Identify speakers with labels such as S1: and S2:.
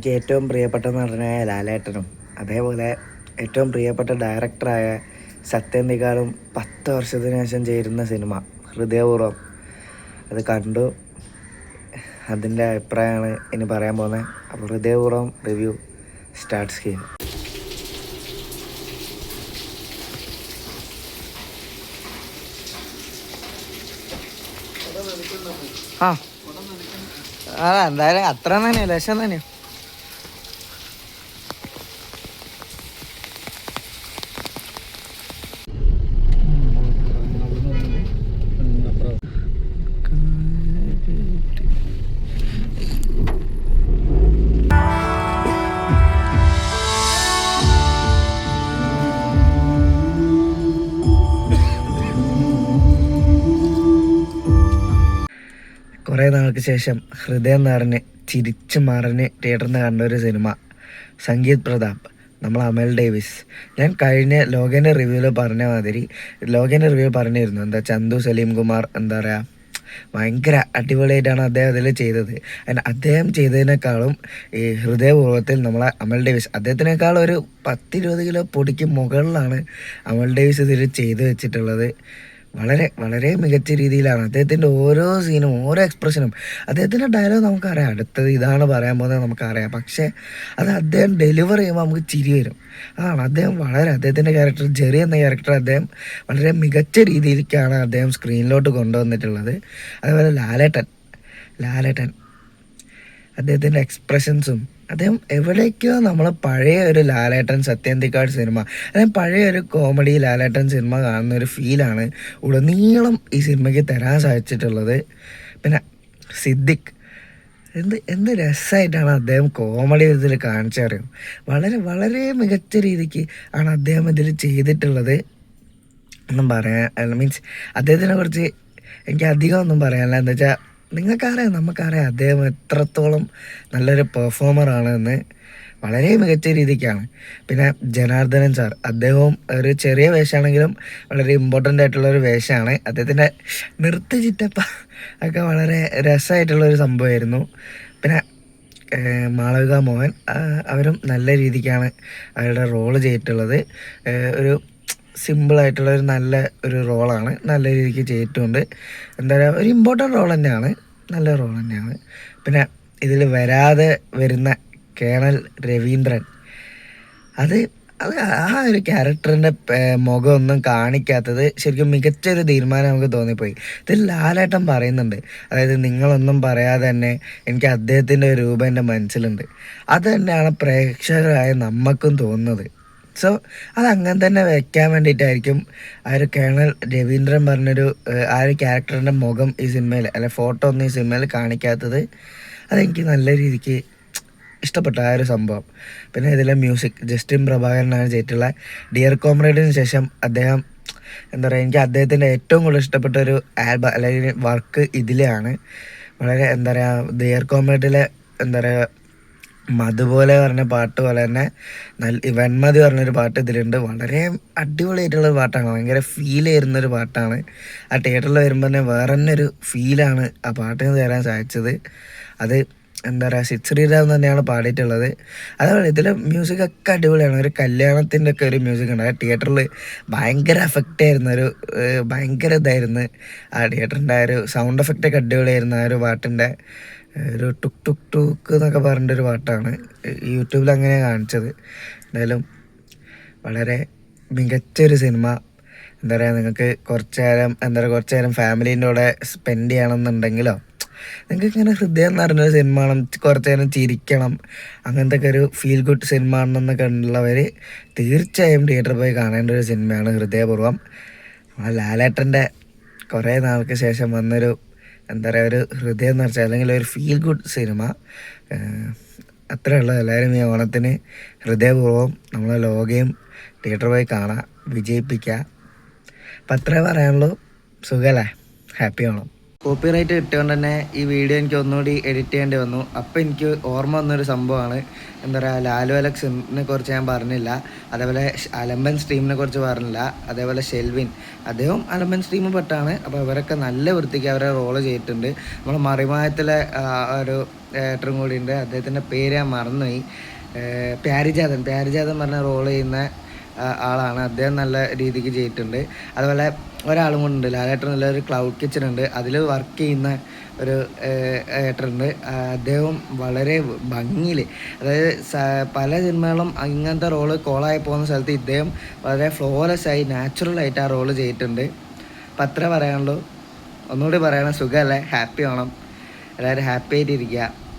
S1: എനിക്ക് ഏറ്റവും പ്രിയപ്പെട്ട നടനായ ലാലേട്ടനും. അതേപോലെ ഏറ്റവും പ്രിയപ്പെട്ട ഡയറക്ടറായ സത്യന്തിക്കാളും പത്ത് വർഷത്തിന് ശേഷം ചേരുന്ന സിനിമ ഹൃദയപൂർവം. അത് കണ്ടു. അതിന്റെ അഭിപ്രായമാണ് ഇനി പറയാൻ പോകുന്നത്. അപ്പോൾ ഹൃദയപൂർവം റിവ്യൂ സ്റ്റാർട്ട് സ്കീം ആ. ആ എന്തായാലും അത്ര തന്നെയാണ് ലക്ഷം തന്നെയാ. കുറേ നാൾക്ക് ശേഷം ഹൃദയം നിറഞ്ഞ് ചിരിച്ച് മറിഞ്ഞ് തിയേറ്ററിൽ നിന്ന് കണ്ട ഒരു സിനിമ. സംഗീത് പ്രതാപ് നമ്മൾ അമൽ ഡേവിസ്. ഞാൻ കഴിഞ്ഞ ലോകന്റെ റിവ്യൂവിൽ പറഞ്ഞ മാതിരി ലോകന്റെ റിവ്യൂ പറഞ്ഞിരുന്നു. എന്താ ചന്തു സലീം കുമാർ എന്താ പറയുക ഭയങ്കര അടിപൊളിയായിട്ടാണ് അദ്ദേഹം അതിൽ ചെയ്തത്. അതിന് അദ്ദേഹം ചെയ്തതിനേക്കാളും ഈ ഹൃദയപൂർവത്തിൽ നമ്മളെ അമൽ ഡേവിസ് അദ്ദേഹത്തിനേക്കാൾ ഒരു പത്തിരുപത് കിലോ പൊടിക്ക് മുകളിലാണ് അമൽ ഡേവിസ് ഇതിൽ ചെയ്തു വെച്ചിട്ടുള്ളത്. വളരെ വളരെ മികച്ച രീതിയിലാണ്. അദ്ദേഹത്തിന്റെ ഓരോ സീനും ഓരോ എക്സ്പ്രഷനും അദ്ദേഹത്തിന്റെ ഡയലോഗ് നമുക്കറിയാം. അടുത്തത് ഇതാണ് പറയാൻ പോകുന്നത് നമുക്കറിയാം. പക്ഷേ അത് അദ്ദേഹം ഡെലിവർ ചെയ്യുമ്പോൾ നമുക്ക് ചിരി വരും. അതാണ്. അദ്ദേഹം വളരെ അദ്ദേഹത്തിന്റെ ക്യാരക്ടർ ജെറി എന്ന ക്യാരക്ടർ അദ്ദേഹം വളരെ മികച്ച രീതിയിലേക്കാണ് അദ്ദേഹം സ്ക്രീനിലോട്ട് കൊണ്ടുവന്നിട്ടുള്ളത്. അതേപോലെ ലാലേട്ടൻ. ലാലേട്ടൻ. അദ്ദേഹത്തിന്റെ എക്സ്പ്രഷൻസും അദ്ദേഹം എവിടേക്കോ നമ്മളെ പഴയ ഒരു ലാലേട്ടൻ സത്യന്തിക്കാട് സിനിമ അല്ലെങ്കിൽ പഴയ ഒരു കോമഡി ലാലേട്ടൻ സിനിമ കാണുന്ന ഒരു ഫീലാണ് ഉടനീളം ഈ സിനിമയ്ക്ക് തരാൻ സാധിച്ചിട്ടുള്ളത്. പിന്നെ സിദ്ദിഖ് എന്ത് എന്ത് രസമായിട്ടാണ് അദ്ദേഹം കോമഡി ഇതിൽ കാണിച്ചറിയും വളരെ വളരെ മികച്ച രീതിക്ക് ആണ് അദ്ദേഹം ഇതിൽ ചെയ്തിട്ടുള്ളത്. ഒന്നും പറയാൻ മീൻസ് അദ്ദേഹത്തിനെ കുറിച്ച് എനിക്ക് അധികം ഒന്നും പറയാനില്ല. എന്താ വെച്ചാൽ നിങ്ങൾക്കറിയാം നമുക്കറിയാം അദ്ദേഹം എത്രത്തോളം നല്ലൊരു പെർഫോമറാണ് എന്ന് വളരെ മികച്ച രീതിക്കാണ്. പിന്നെ ജനാർദ്ദനൻ സാർ അദ്ദേഹവും ഒരു ചെറിയ വേഷമാണെങ്കിലും വളരെ ഇമ്പോർട്ടന്റ് ആയിട്ടുള്ള ഒരു വേഷമാണ്. അദ്ദേഹത്തിന്റെ നിർത്തി ചിറ്റപ്പ ഒക്കെ വളരെ രസമായിട്ടുള്ളൊരു സംഭവമായിരുന്നു. പിന്നെ മാളവിക മോഹൻ അവരും നല്ല രീതിക്കാണ് അവരുടെ റോൾ ചെയ്തിട്ടുള്ളത്. ഒരു സിമ്പിളായിട്ടുള്ള ഒരു നല്ല ഒരു റോളാണ്. നല്ല രീതിക്ക് ചെയ്തിട്ടുണ്ട്. എന്താ പറയുക ഒരു ഇമ്പോർട്ടന്റ് റോൾ തന്നെയാണ്. നല്ല റോൾ തന്നെയാണ്. പിന്നെ ഇതിൽ വരാതെ വരുന്ന കേണൽ രവീന്ദ്രൻ. അത് അത് ആ ഒരു ക്യാരക്ടറിന്റെ മുഖമൊന്നും കാണിക്കാത്തത് ശരിക്കും മികച്ചൊരു തീരുമാനം നമുക്ക് തോന്നിപ്പോയി. ഇതിൽ ലാലേട്ടൻ പറയുന്നുണ്ട്. അതായത് നിങ്ങളൊന്നും പറയാതെ തന്നെ എനിക്ക് അദ്ദേഹത്തിന്റെ രൂപം എന്റെ മനസ്സിലുണ്ട്. അത് തന്നെയാണ് പ്രേക്ഷകരായ നമുക്കും തോന്നുന്നത്. സോ അത് അങ്ങനെ തന്നെ വെക്കാൻ വേണ്ടിയിട്ടായിരിക്കും ആ ഒരു കേണൽ രവീന്ദ്രൻ പറഞ്ഞൊരു ആ ഒരു ക്യാരക്ടറിന്റെ മുഖം ഈ സിനിമയിൽ അല്ലെ ഫോട്ടോ ഒന്നും ഈ സിനിമയിൽ കാണിക്കാത്തത് അതെനിക്ക് നല്ല രീതിക്ക് ഇഷ്ടപ്പെട്ട ആ ഒരു സംഭവം. പിന്നെ ഇതിലെ മ്യൂസിക് ജസ്റ്റിൻ പ്രഭാകരനാണ് ചെയ്തിട്ടുള്ള ഡിയർ കോമ്രേഡിന് ശേഷം അദ്ദേഹം എന്താ പറയുക എനിക്ക് അദ്ദേഹത്തിന്റെ ഏറ്റവും കൂടുതൽ ഇഷ്ടപ്പെട്ട ഒരു ആൽബം അല്ലെങ്കിൽ വർക്ക് ഇതിലെയാണ്. വളരെ എന്താ പറയുക ഡിയർ കോമ്രേഡിലെ എന്താ പറയുക മധുപോലെ പറഞ്ഞ പാട്ട് പോലെ തന്നെ നല്ല വെൺമതി പറഞ്ഞൊരു പാട്ട് ഇതിലുണ്ട്. വളരെ അടിപൊളിയായിട്ടുള്ളൊരു പാട്ടാണ്. ഭയങ്കര ഫീൽ ചെയ്യുന്നൊരു പാട്ടാണ്. ആ തിയേറ്ററിൽ വരുമ്പോൾ തന്നെ വേറെ തന്നെ ഒരു ഫീലാണ് ആ പാട്ടിന് തരാൻ സാധിച്ചത്. അത് എന്താ പറയുക സിദ് ശ്രീറാം തന്നെയാണ് പാടിയിട്ടുള്ളത്. അതേപോലെ ഇതിലെ മ്യൂസിക് ഒക്കെ അടിപൊളിയാണ്. ഒരു കല്യാണത്തിന്റെ ഒക്കെ ഒരു മ്യൂസിക് ഉണ്ട്. ആ തിയേറ്ററിൽ ഭയങ്കര എഫക്റ്റ് ആയിരുന്നു ഒരു ഭയങ്കര ഇതായിരുന്നു ആ തിയേറ്ററിന്റെ ആ ഒരു സൗണ്ട് എഫക്റ്റ് ഒക്കെ അടിപൊളിയായിരുന്നു ആ ഒരു പാട്ടിന്റെ. ഒരു ടുക് ടുക് ടുക്ക് എന്നൊക്കെ പറഞ്ഞിട്ടൊരു പാട്ടാണ്. യൂട്യൂബിൽ അങ്ങനെ കാണിച്ചത്. എന്തായാലും വളരെ മികച്ച ഒരു സിനിമ. എന്താ പറയുക നിങ്ങൾക്ക് കുറച്ച് നേരം എന്താ പറയുക കുറച്ച് നേരം ഫാമിലീന്റെ കൂടെ സ്പെൻഡ് ചെയ്യണമെന്നുണ്ടെങ്കിലോ നിങ്ങൾക്ക് ഇങ്ങനെ ഹൃദയം നിറഞ്ഞൊരു സിനിമ ആണ് കുറച്ച് നേരം ചിരിക്കണം. അങ്ങനത്തെ ഒക്കെ ഒരു ഫീൽ ഗുഡ് സിനിമ ആണെന്നൊക്കെ ഉള്ളവർ തീർച്ചയായും തിയേറ്ററിൽ പോയി കാണേണ്ട ഒരു സിനിമയാണ് ഹൃദയപൂർവം. ആ ലാലേട്ടന്റെ കുറേ നാൾക്ക് ശേഷം വന്നൊരു എന്താ പറയുക ഒരു ഹൃദയം നിറച്ച അല്ലെങ്കിൽ ഒരു ഫീൽ ഗുഡ് സിനിമ അത്രേ ഉള്ളൂ. എല്ലാവരും ഈ ഓണത്തിന് ഹൃദയപൂർവം നമ്മളെ ലോകയും തിയേറ്റർ പോയി കാണാം വിജയിപ്പിക്കുക അപ്പം അത്രേ പറയാനുള്ളൂ. സുഖമല്ലേ ഹാപ്പി ഓണം. കോപ്പിറൈറ്റ് കിട്ടിയോണ്ട് തന്നെ ഈ വീഡിയോ എനിക്ക് ഒന്നുകൂടി എഡിറ്റ് ചെയ്യേണ്ടി വന്നു. അപ്പോൾ എനിക്ക് ഓർമ്മ വന്നൊരു സംഭവമാണ്. എന്താ പറയുക ലാലു അലക്സിനെ കുറിച്ച് ഞാൻ പറഞ്ഞില്ല. അതേപോലെ അലമ്പൻ സ്ട്രീമിനെ കുറിച്ച് പറഞ്ഞില്ല. അതേപോലെ ഷെൽവിൻ. അദ്ദേഹം അലമ്പൻ സ്ട്രീമ് പെട്ടാണ്. അപ്പോൾ അവരൊക്കെ നല്ല വൃത്തിക്ക് അവരെ റോൾ ചെയ്തിട്ടുണ്ട്. നമ്മൾ മറിമായത്തിലെ ഒരു ഏട്ടറും കൂടി ഉണ്ട്. അദ്ദേഹത്തിന്റെ പേര് ഞാൻ മറന്നുപോയി. പ്യാരിജാതൻ പ്യാരിജാതൻ പറഞ്ഞ റോൾ ചെയ്യുന്ന ആളാണ്. അദ്ദേഹം നല്ല രീതിക്ക് ചെയ്തിട്ടുണ്ട്. അതുപോലെ ഒരാളും കൊണ്ടുണ്ട് ലാലേട്ടൻ നല്ല ഒരു ക്ലൗഡ് കിച്ചൺ ഉണ്ട്. അതിൽ വർക്ക് ചെയ്യുന്ന ഒരു ഏട്ടനുണ്ട്. അദ്ദേഹം വളരെ ഭംഗിയിൽ അതായത് പല സിനിമകളും ഇങ്ങനത്തെ റോൾ കോളായി പോകുന്ന സ്ഥലത്ത് ഇദ്ദേഹം വളരെ ഫ്ലോലെസ് ആയി നാച്ചുറലായിട്ട് ആ റോൾ ചെയ്തിട്ടുണ്ട്. അപ്പം അത്ര പറയാനുള്ളൂ. ഒന്നുകൂടി പറയണം. സുഖമല്ലേ ഹാപ്പി ആവണം. എല്ലാവരും ഹാപ്പി ആയിട്ടിരിക്കുക